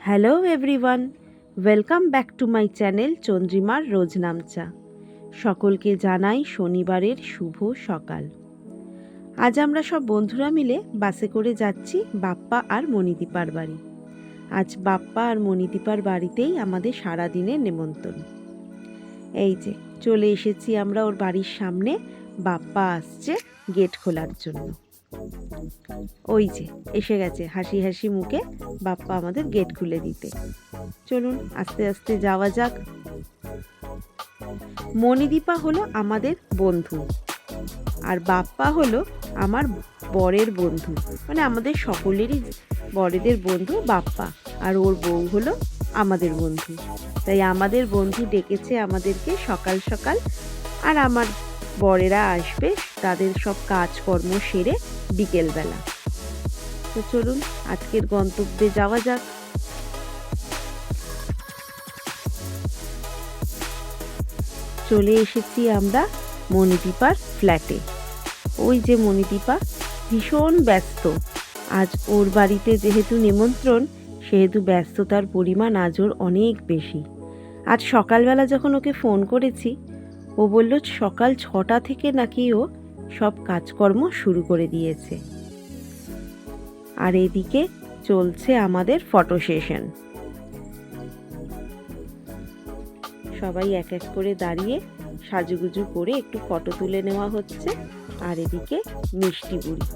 Hello everyone welcome back to my channel চন্দ্রিমার রোজনামচা সকলকে জানাই শনিবারের শুভ সকাল। আজ আমরা সব বন্ধুরা মিলে বাসে করে যাচ্ছি বাপ্পা আর মণিদীপার বাড়ি। আজ বাপ্পা আর মণিদীপার বাড়িতেই আমাদের সারা দিনের নেমন্তন্ন। এই যে, চলে এসেছি আমরা ওর বাড়ির সামনে, বাপ্পা আসছে গেট খোলার জন্য। ওই যে, এসে গেছে হাসি হাসি মুখে বাপ্পা আমাদের গেট খুলে দিতে। চলুন, আস্তে আস্তে যাওয়া যাক। মণিদীপা হলো আমাদের বন্ধু আর বাপ্পা হলো আমার বরের বন্ধু। মানে আমাদের সকলেরই বরেদের বন্ধু বাপ্পা আর ওর বউ হলো আমাদের বন্ধু। তাই আমাদের বন্ধু ডেকেছে আমাদেরকে সকাল সকাল আর আমার বরেরা আসবে, তাদের সব কাজকর্ম সেরে বিকেলবেলা। তো চলুন, আজকের গন্তব্যে যাওয়া যাক। চলে এসেছি আমরা মণিদীপার ফ্ল্যাটে। ওই যে মণিদীপা, ভীষণ ব্যস্ত। আজ ওর বাড়িতে যেহেতু নিমন্ত্রণ, সেহেতু ব্যস্ততার পরিমাণ আজ ওর অনেক বেশি। আজ সকালবেলা যখন ওকে ফোন করেছি ও বলল, সকাল ছটা থেকে নাকি ও সব কাজকর্ম শুরু করে দিয়েছে। আর এদিকে চলছে আমাদের ফটো সেশন। সবাই এক এক করে দাঁড়িয়ে সাজুগুজু করে একটু ফটো তুলে নেওয়া হচ্ছে। আর এদিকে মিষ্টি বুড়ি।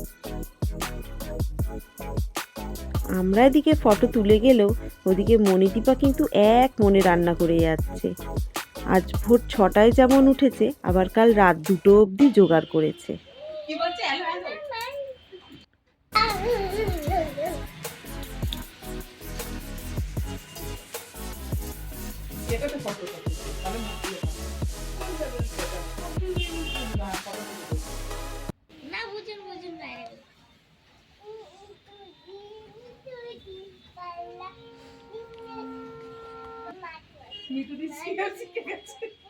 আমরা এদিকে ফটো তুলে গেলেও ওদিকে মণিদীপা কিন্তু এক মনে রান্না করে যাচ্ছে। আজ ভোর ছটায় যেমন উঠেছে আবার কাল রাত দুটো অবধি জোগাড় করেছে। এটা তো ফটো ganze, die.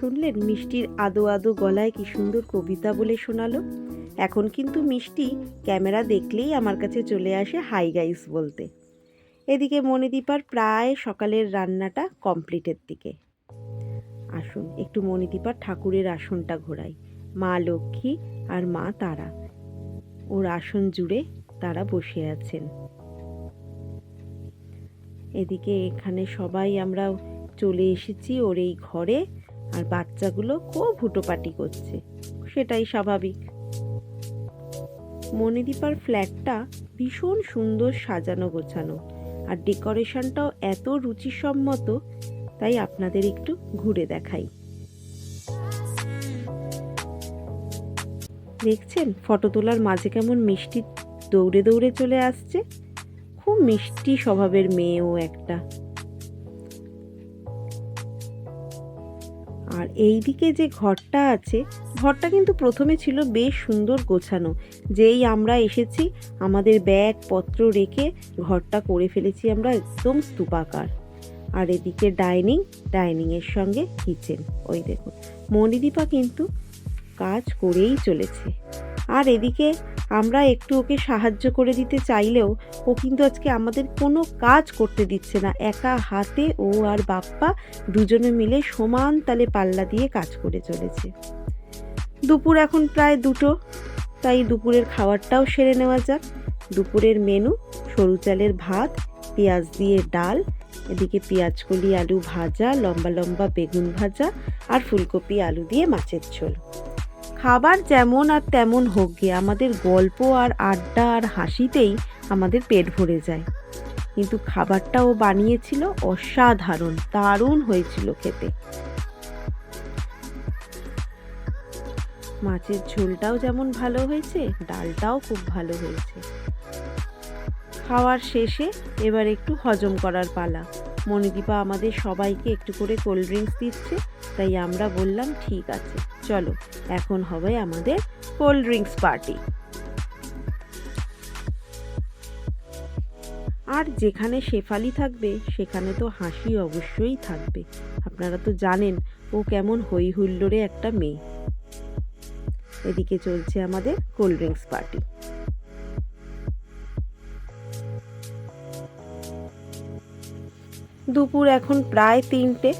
শুনলেন মিষ্টির আদো আদো গলায় কি সুন্দর কবিতা বলে শোনালো? এখন কিন্তু মিষ্টি ক্যামেরা দেখলেই আমার কাছে চলে আসে হাই গাইস বলতে। এদিকে মণিদীপার প্রায় সকালের রান্নাটা কমপ্লিটের দিকে। আসুন, একটু মণিদীপার ঠাকুরের আসনটা ঘোরাই। মা লক্ষ্মী আর মা তারা। ওর আসন জুড়ে তারা বসে আছেন। এদিকে এখানে সবাই আমরা চলে এসেছি ওর এই ঘরে। আর বাচ্চাগুলো খুব হুটোপাটি করছে। সেটাই স্বাভাবিক। মণিদীপার ফ্ল্যাটটা ভীষণ সুন্দর সাজানো গোছানো আর ডেকোরেশনটাও এত রুচিসম্মত, তাই আপনাদের একটু ঘুরে দেখাই। দেখছেন, ফটো তোলার মাঝে কেমন মিষ্টি দৌড়ে দৌড়ে চলে আসছে? খুব মিষ্টি স্বভাবের মেয়েও একটা। এই দিকে যে ঘরটা আছে, ঘরটা কিন্তু প্রথমে ছিল বেশ সুন্দর গোছানো। যেই আমরা এসেছি, আমাদের ব্যাগ, পত্র রেখে ঘরটা করে ফেলেছি আমরা একদম স্তূপাকার। আর এদিকে ডাইনিং ডাইনিংয়ের সঙ্গে কিচেন। ওই দেখুন, মণিদীপা কিন্তু কাজ করেই চলেছে। আর এদিকে আমরা একটু ওকে সাহায্য করে দিতে চাইলেও ও কিন্তু আজকে আমাদের কোনো কাজ করতে দিচ্ছে না। একা হাতে ও আর বাপ্পা দুজনে মিলে সমান তালে পাল্লা দিয়ে কাজ করে চলেছে। দুপুর এখন প্রায় দুটো, তাই দুপুরের খাবারটাও সেরে নেওয়া যাক। দুপুরের মেনু, সরু চালের ভাত, পেঁয়াজ দিয়ে ডাল, এদিকে পেঁয়াজকলি আলু ভাজা, লম্বা লম্বা বেগুন ভাজা আর ফুলকপি আলু দিয়ে মাছের ঝোল। খাবার যেমন আর তেমন হোক গিয়ে আমাদের গল্প আর আড্ডা আর হাসিতেই আমাদের পেট ভরে যায়। কিন্তু খাবারটা ও বানিয়েছিল অসাধারণ, দারুণ হয়েছিল খেতে। মাছের ঝোলটাও যেমন ভালো হয়েছে, ডালটাও খুব ভালো হয়েছে। খাওয়ার শেষে এবার একটু হজম করার পালা। মণিদীপা আমাদের সবাইকে একটু করে কোল্ড ড্রিঙ্কস দিচ্ছে, তাই আমরা বললাম, ঠিক আছে। চলো, এখন হবে আমাদের কোল্ড ড্রিঙ্কস পার্টি। আর যেখানে শেফালি থাকবে, সেখানে তো হাসি অবশ্যই থাকবে। আপনারা তো জানেন, ও কেমন হই হুল্লোড়ে একটা মেয়ে। এদিকে চলছে আমাদের কোল্ড ড্রিঙ্কস পার্টি। দুপুর এখন প্রায় তিনটে।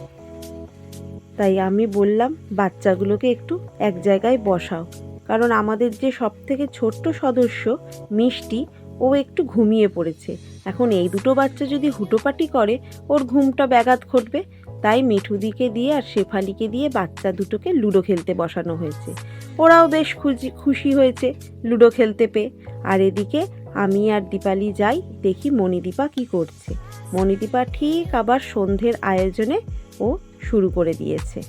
তাই আমি বললাম, বাচ্চাগুলোকে একটু এক জায়গায় বসাও। কারণ আমাদের যে সব থেকে ছোট্ট সদস্য, মিষ্টি, ও একটু ঘুমিয়ে পড়েছে। এখন এই দুটো বাচ্চা যদি হুটোপাটি করে, ওর ঘুমটা ব্যাঘাত ঘটবে। তাই মিঠুদিকে দিয়ে আর শেফালিকে দিয়ে বাচ্চা দুটোকে লুডো খেলতে বসানো হয়েছে। ওরাও বেশ খুশি খুশি হয়েছে লুডো খেলতে পেয়ে। আর এদিকে আমি আর দীপালি যাই, দেখি মণিদীপা কি করছে। মণিদীপা ঠিক আবার সন্ধ্যের আয়োজনে ও শুরু করে দিয়েছে।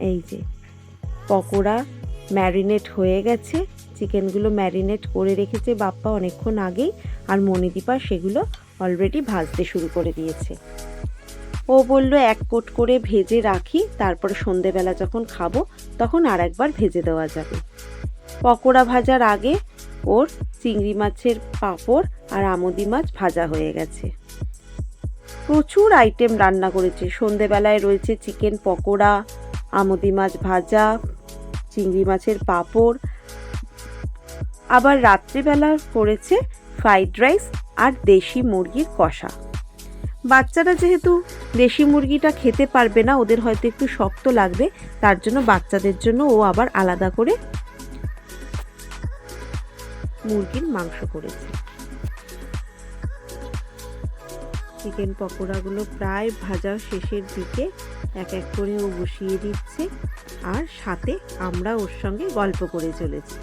এই যে, পকোড়া ম্যারিনেট হয়ে গেছে। চিকেনগুলো ম্যারিনেট করে রেখেছে বাপ্পা অনেকক্ষণ আগেই আর মণিদীপা সেগুলো অলরেডি ভাজতে শুরু করে দিয়েছে। ও বলল, এক কোট করে ভেজে রাখি, তারপরে সন্ধেবেলা যখন খাব, তখন আর একবার ভেজে দেওয়া যাবে। পকোড়া ভাজার আগে ওর চিংড়ি মাছের পাঁপড় আর আমদি মাছ ভাজা হয়ে গেছে। প্রচুর আইটেম রান্না করেছে। সন্ধেবেলায় রয়েছে চিকেন পকোড়া, আমদি মাছ ভাজা, চিংড়ি মাছের পাঁপড়, আবার রাত্রিবেলা করেছে ফ্রাইড রাইস আর দেশি মুরগির কষা। বাচ্চারা যেহেতু দেশি মুরগিটা খেতে পারবে না, ওদের হয়তো একটু শক্ত লাগবে, তার জন্য বাচ্চাদের জন্য ও আবার আলাদা করে মুরগির মাংস করেছে। চিকেন পকোড়াগুলো প্রায় ভাজা শেষের দিকে এক এক করে ও বসিয়ে দিচ্ছে আর সাথে আমরা ওর সঙ্গে গল্প করে চলেছি।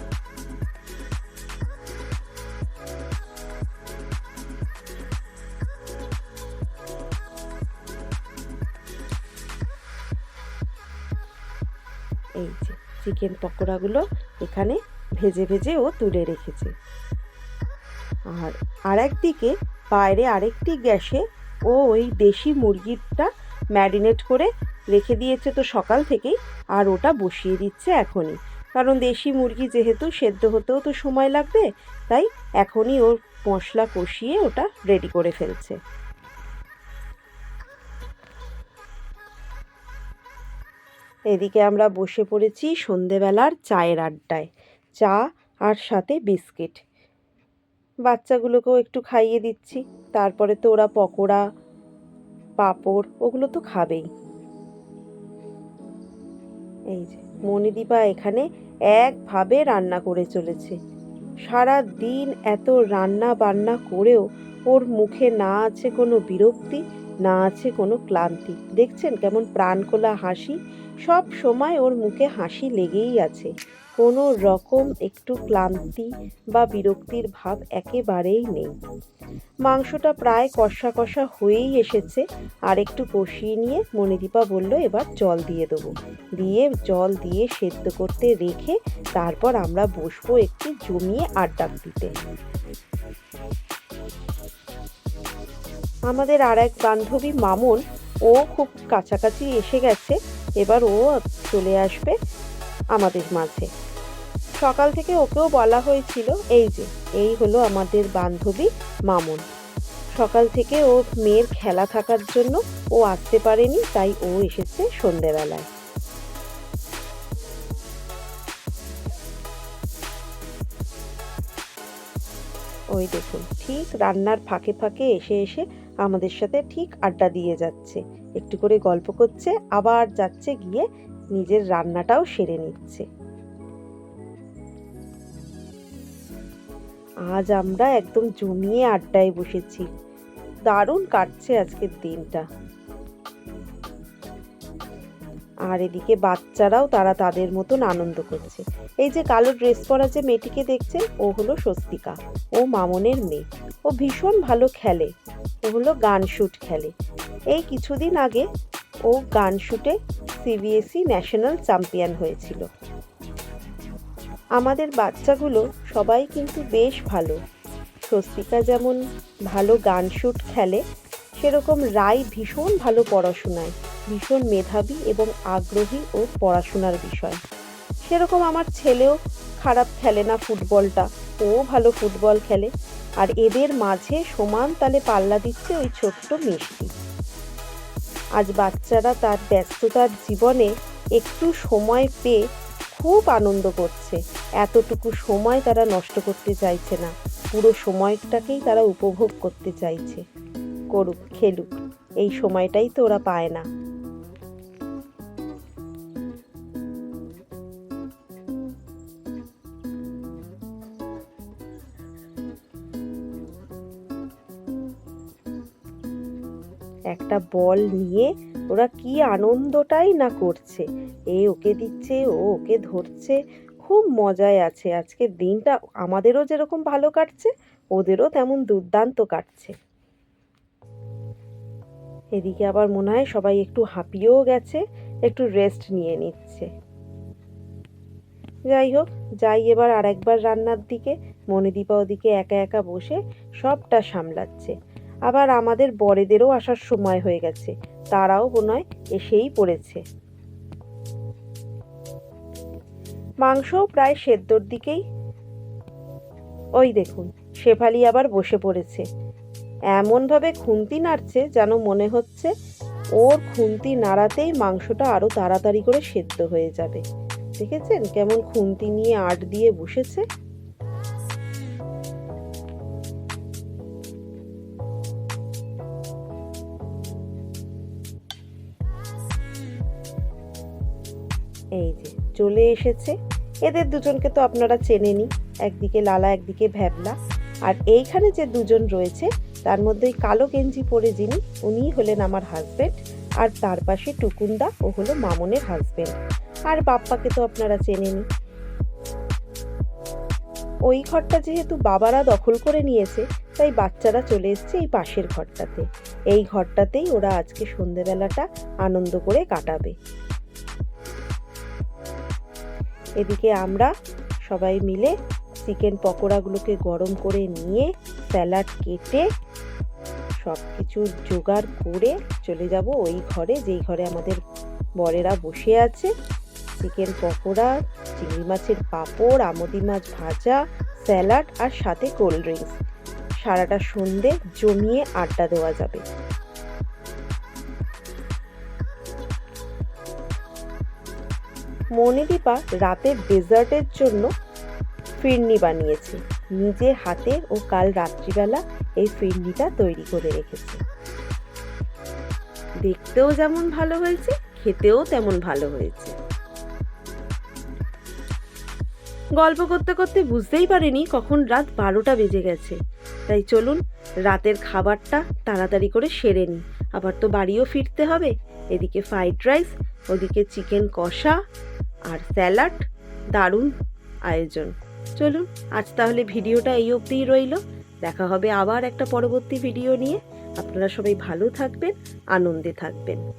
এই যে চিকেন পকোড়াগুলো এখানে ভেজে ভেজে ও তুলে রেখেছে। আর আরেকদিকে বাইরে আরেকটি গ্যাসে ও ওই দেশি মুরগিটা ম্যারিনেট করে রেখে দিয়েছে তো সকাল থেকেই, আর ওটা বসিয়ে দিচ্ছে এখনই। কারণ দেশি মুরগি যেহেতু সেদ্ধ হতেও তো সময় লাগবে, তাই এখনই ওর মশলা কষিয়ে ওটা রেডি করে ফেলছে। এদিকে আমরা বসে পড়েছি সন্ধেবেলার চায়ের আড্ডায়, চা আর সাথে বিস্কিট। বাচ্চাগুলোকেও একটু খাইয়ে দিচ্ছি। তারপরে তো ওরা পকোড়া, পাঁপড়, ওগুলো তো খাবেই। এই যে, মণিদীপা এখানে একভাবে রান্না করে চলেছে। সারা দিন এত রান্না বান্না করেও ওর মুখে না আছে কোনো বিরক্তি, না আছে কোনো ক্লান্তি। দেখছেন কেমন প্রাণখোলা হাসি? সব সময় ওর মুখে হাসি লেগেই আছে। কোনো রকম একটু ক্লান্তি বা বিরক্তির ভাব একেবারেই নেই। মাংসটা প্রায় কষা কষা হয়েই এসেছে, আর একটু কষিয়ে নিয়ে মণিদীপা বলল, এবার জল দিয়ে দেবো। দিয়ে জল দিয়ে সেদ্ধ করতে রেখে তারপর আমরা বসবো একটু জমিয়ে আড্ডা দিতে। আমাদের আর এক বান্ধবী মামন, ও খুব কাছাকাছি এসে গেছে। এবার ও চলে আসবে। আমাদের মাঝে। সকাল থেকে ওকেও বলা হয়েছিল, এই যে, এই হলো আমাদের বান্ধবী মামন। সকাল থেকে ও মেয়ের খেলা থাকার জন্য ও আসতে পারেনি, তাই ও এসেছে সন্ধেবেলায়। ওই দেখুন, ঠিক রান্নার ফাঁকে ফাঁকে এসে এসে আমাদের সাথে ঠিক আড্ডা দিয়ে যাচ্ছে। একটু করে গল্প করছে, আবার যাচ্ছে গিয়ে নিজের রান্নাটাও সেরে নিচ্ছে। আজ আমরা একদম জমিয়ে আড্ডায় বসেছি। দারুণ কাটছে আজকের দিনটা। আর এদিকে বাচ্চারাও তারা তাদের মতন আনন্দ করছে। এই যে কালো ড্রেস পরা যে মেয়েটিকে দেখছেন, ও হলো স্বস্তিকা। ও মামনের মেয়ে। ও ভীষণ ভালো খেলে। ও হলো গান শুট খেলে। এই কিছুদিন আগে ও গান শুটে সিবিএসই ন্যাশনাল চ্যাম্পিয়ন হয়েছিল। আমাদের বাচ্চাগুলো সবাই কিন্তু বেশ ভালো। স্বস্তিকা যেমন ভালো গান শুট খেলে, সেরকম রাই ভীষণ ভালো পড়াশোনায়, ভীষণ মেধাবী এবং আগ্রহী ও পড়াশোনার বিষয়। সেরকম আমার ছেলেও খারাপ খেলে না ফুটবলটা, ও ভালো ফুটবল খেলে। আর এদের মাঝে সমান তালে পাল্লা দিচ্ছে ওই ছোট্ট মিষ্টি। আজ বাচ্চারা তার ব্যস্ততার জীবনে একটু সময় পেয়ে খুব আনন্দ করছে। এতটুকু সময় তারা নষ্ট করতে চাইছে না। পুরো সময়টাকেই তারা উপভোগ করতে চাইছে। করুক, খেলুক, এই সময়টাই তো ওরা পায় না। একটা বল নিয়ে ওরা কি আনন্দটাই না করছে। এ ওকে দিচ্ছে, ও ওকে ধরছে, খুব মজায় আছে। আজকের দিনটা আমাদেরও যেরকম ভালো কাটছে, ওদেরও তেমন দুর্দান্ত কাটছে। এদিকে আবার মনে হয় সবাই একটু হাঁপিয়েও গেছে, একটু রেস্ট নিয়ে নিচ্ছে। যাই হোক, যাই এবার আর একবার রান্নার দিকে। মনিদীপা ওদিকে একা একা বসে সবটা সামলাচ্ছে। আবার আমাদের বড়েদেরও আসার সময় হয়ে গেছে। তারাও হয় এসেই পড়েছে। মাংসও প্রায় সেদ্ধর দিকেই ওই দেখুন, শেফালি আবার বসে পড়েছে। এমনভাবে খুন্তি নাড়ছে যেন মনে হচ্ছে ওর খুন্তি নাড়াতেই মাংসটা আরও তাড়াতাড়ি করে সেদ্ধ হয়ে যাবে। দেখেছেন কেমন খুন্তি নিয়ে আট দিয়ে বসেছে? চলে এসেছে। এদের দুজনকে তো আপনারা চেনেনই। একদিকে লালা, একদিকে ভ্যাবলা। আর এইখানে যে দুজন রয়েছে, তার মধ্যে ওই কালো গেঞ্জি পরে যিনি, উনিই হলেন আমার হাজবেন্ড আর তার পাশে টুকুন্দা, ও হলো মামনের হাজবেন্ড আর বাপ্পাকে তো আপনারা চেনেনই। ওই ঘরটা যেহেতু বাবারা দখল করে নিয়েছে, তাই বাচ্চারা চলে এসছে এই পাশের ঘরটাতে। এই ঘরটাতেই ওরা আজকে সন্ধেবেলাটা আনন্দ করে কাটাবে। এদিকে আমরা সবাই মিলে চিকেন পকোড়াগুলোকে গরম করে নিয়ে স্যালাড কেটে সব কিছু জোগাড় করে চলে যাব ওই ঘরে, যেই ঘরে আমাদের বরেরা বসে আছে। চিকেন পকোড়া, চিংড়ি মাছের পাঁপড়, আমদি মাছ ভাজা, স্যালাড আর সাথে কোল্ড ড্রিঙ্কস। সারাটা সন্ধে জমিয়ে আড্ডা দেওয়া যাবে। মনিদীপা রাতের ডেজার্টের জন্য ফিরনি বানিয়েছে। নিজে হাতে ও কাল রাত্রিবেলা এই ফিরনিটা তৈরি করে রেখেছে। দেখতেও যেমন ভালো হয়েছে, খেতেও তেমন ভালো হয়েছে। গল্প করতে করতে বুঝতেই পারিনি কখন রাত বারোটা বেজে গেছে। তাই চলুন, রাতের খাবারটা তাড়াতাড়ি করে সেরে নিই। আবার তো বাড়িও ফিরতে হবে। এদিকে ফ্রাইড রাইস ওদিকে চিকেন কষা আর স্যালাড, দারুণ আয়োজন। চলুন, আজ তাহলে ভিডিওটা এই অবধিই রইল। দেখা হবে আবার একটা পরবর্তী ভিডিও নিয়ে। আপনারা সবাই ভালো থাকবেন, আনন্দে থাকবেন।